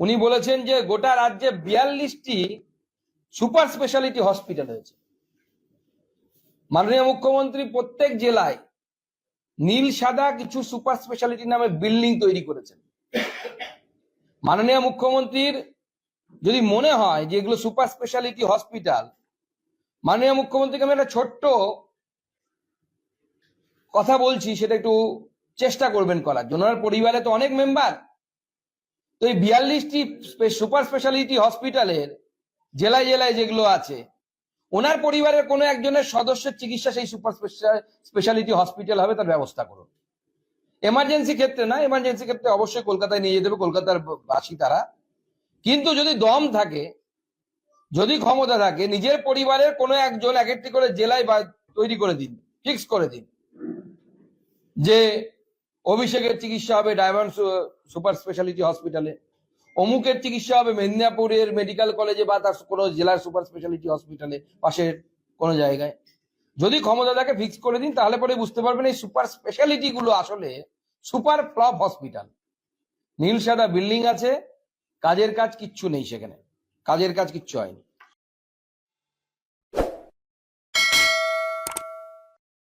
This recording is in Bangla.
উনি বলেছেন যে গোটা রাজ্যে বিয়াল্লিশটি সুপার স্পেশালিটি হসপিটাল হয়েছে। মাননীয় মুখ্যমন্ত্রী প্রত্যেক জেলায় নীল, সাদা কিছু সুপার স্পেশালিটি নামে বিল্ডিং তৈরি করেছেন। মাননীয় মুখ্যমন্ত্রীর যদি মনে হয় যে এগুলো সুপার স্পেশালিটি হসপিটাল, মাননীয় মুখ্যমন্ত্রীকে আমি একটা ছোট্ট কথা বলছি, সেটা একটু চেষ্টা করবেন করার জন্য। পরিবারে তো অনেক মেম্বার। তো এই বিয়াল্লিশটি সুপার স্পেশালিটি হসপিটালের জেলায় জেলায় যেগুলো আছে, ওনার পরিবারের কোনো একজনের সদস্যের চিকিৎসা সেই সুপার স্পেশালিটি হসপিটাল হবে, তার ব্যবস্থা করুন। এমার্জেন্সি ক্ষেত্রে না, এমার্জেন্সি ক্ষেত্রে অবশ্যই কলকাতায় নিয়ে যেতে হবে, কলকাতার বাসী তারা। কিন্তু যদি দম থাকে, যদি ক্ষমতা থাকে, নিজের পরিবারের কোনো একজন এক একটি করে জেলায় বা তৈরি করে দিন, ফিক্স করে দিন, যে অভিষেকের চিকিৎসা হবে ডায়মন্ড সুপার স্পেশালিটি হসপিটালে। অমুকের চিকিৎসা হবে মেদিনীপুরের মেডিকেল কলেজে বা তার কোনো জেলার সুপার স্পেশালিটি হসপিটালে, পাশের কোনো জায়গায়। যদি ক্ষমতা থাকে ফিক্স করে দিন, তাহলে পরে বুঝতে পারবেন এই সুপার স্পেশালিটি গুলো আসলে সুপার ফ্লপ হসপিটাল। নীল সাদা বিল্ডিং আছে, কাজের কাজ কিচ্ছু নেই সেখানে। কাজের কাজ কিচ্ছু হয়নি।